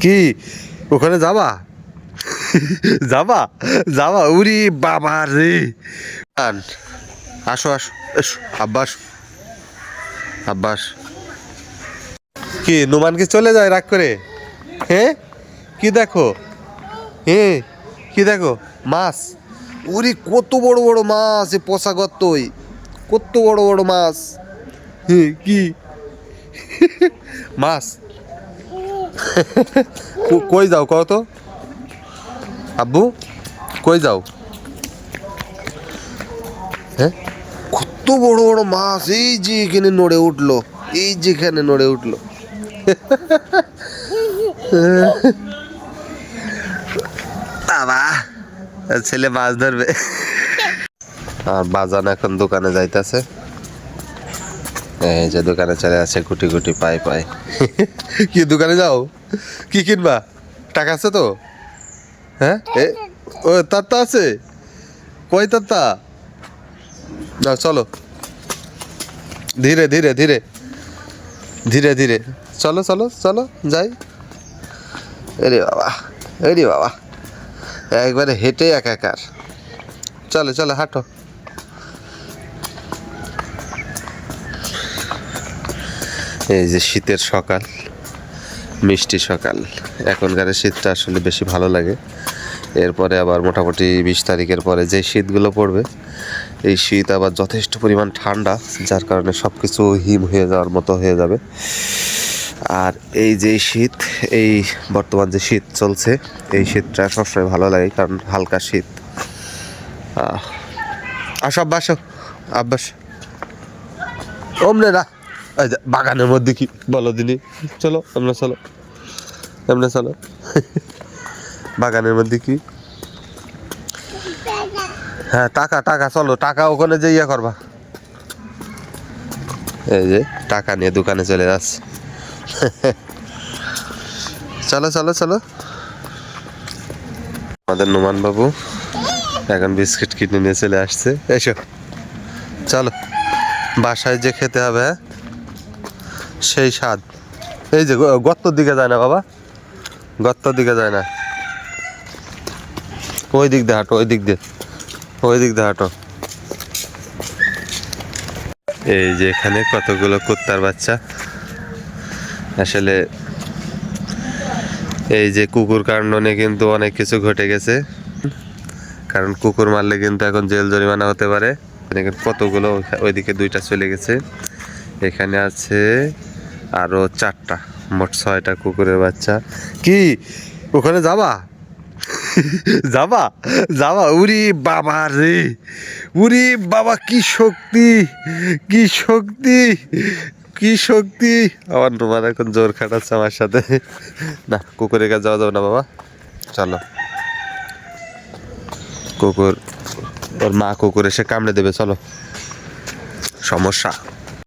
কি? ওখানে যাবা? যাবা? যাবা? উরি বাবা রে। আসো আসো, এসো, আব্বাস। আব্বাস। কি, নুমান কি চলে যায় রাগ করে? হ্যাঁ কি দেখো? হ্যাঁ কি দেখো? মাছ। উরি কত বড় বড় মাছ এ পোষা গত্তই কত বড় বড় মাছ। হ্যাঁ কি? মাছ। কই যাও কও তো? আব্বু কই যাও? হ্যাঁ? কত বড় বড় মাছ এই যে এখানে নড়ে উঠল এই যে এখানে নড়ে উঠল। বাবা ছেলে মাছ ধরবে। আর বাজান এখন দোকানে যাইতাছে। এই যে দোকানে চলে আছে গুটি গুটি পাই পাই। কি, দোকানে যাও? কি কিনবা? টাকা আছে তো? হ্যাঁ? ও তাত্তা আছে? কই তাত্তা না চলো। ধীরে ধীরে ধীরে। ধীরে ধীরে। চলো চলো চলো, যাই। এরে বাবা এরে বাবা। একবারে হেঁটে একাকার। চলো চলো, হাঁটো। এই যে শীতের সকাল, মিষ্টি সকাল। এখনকার শীতটা আসলে বেশি ভালো লাগে। এরপরে আবার মোটামুটি বিশ তারিখের পরে যে শীতগুলো পড়বে, এই শীত আবার যথেষ্ট পরিমাণ ঠান্ডা, যার কারণে সব কিছু হিম হয়ে যাওয়ার মতো হয়ে যাবে। আর এই যে শীত, এই বর্তমান যে শীত চলছে, এই শীতটা সবসময় ভালো লাগে, কারণ হালকা শীত। আসো আব্বাস আব্বাস। এই যে বাগানের মধ্যে কি বলো দিনি। চলো, আমরা চলো। আমরা চলো। বাগানের মধ্যে কি হ্যাঁ টাকা টাকা, চলো, টাকা ওখানে যে ইয়ে করবা। এই যে, টাকা নিয়ে দোকানে চলে যাচ্ছে। চলো চলো চলো। আমাদের নোমান বাবু এখন বিস্কিট কিনে নিয়ে চলে আসছে। এসো। চলো, বাসায় যে খেতে হবে হ্যাঁ? সেই স্বাদ। এই যে গর্তর দিকে যায় না বাবা? গর্তর দিকে যায় না। ওই দিক দিয়ে হাঁটো, ওই দিক দিয়ে। ওই দিক দিয়ে হাঁটো। এই যে এখানে কতগুলো কুত্তার বাচ্চা। আসলে এই যে কুকুর কাণ্ডনে কিন্তু অনেক কিছু ঘটে গেছে। কারণ কুকুর মারলে কিন্তু এখন জেল জরিমানা হতে পারে। কতগুলো ওইদিকে দুইটা চলে গেছে। এখানে আছে আরও চারটা, মোট ছয়টা কুকুরের বাচ্চা। কি? ওখানে যাবা? যাবা? যাবা? উরি বাবা রে! উরি বাবা, কি শক্তি! কি শক্তি! কি শক্তি! আমার তোমার এখন জোর খাটাচ্ছে আমার সাথে। না, কুকুরের কাছে যাওয়া যাবে না বাবা। চলো। কুকুর, ওর মা কুকুর এসে কামড়ে দেবে, চলো। সমস্যা।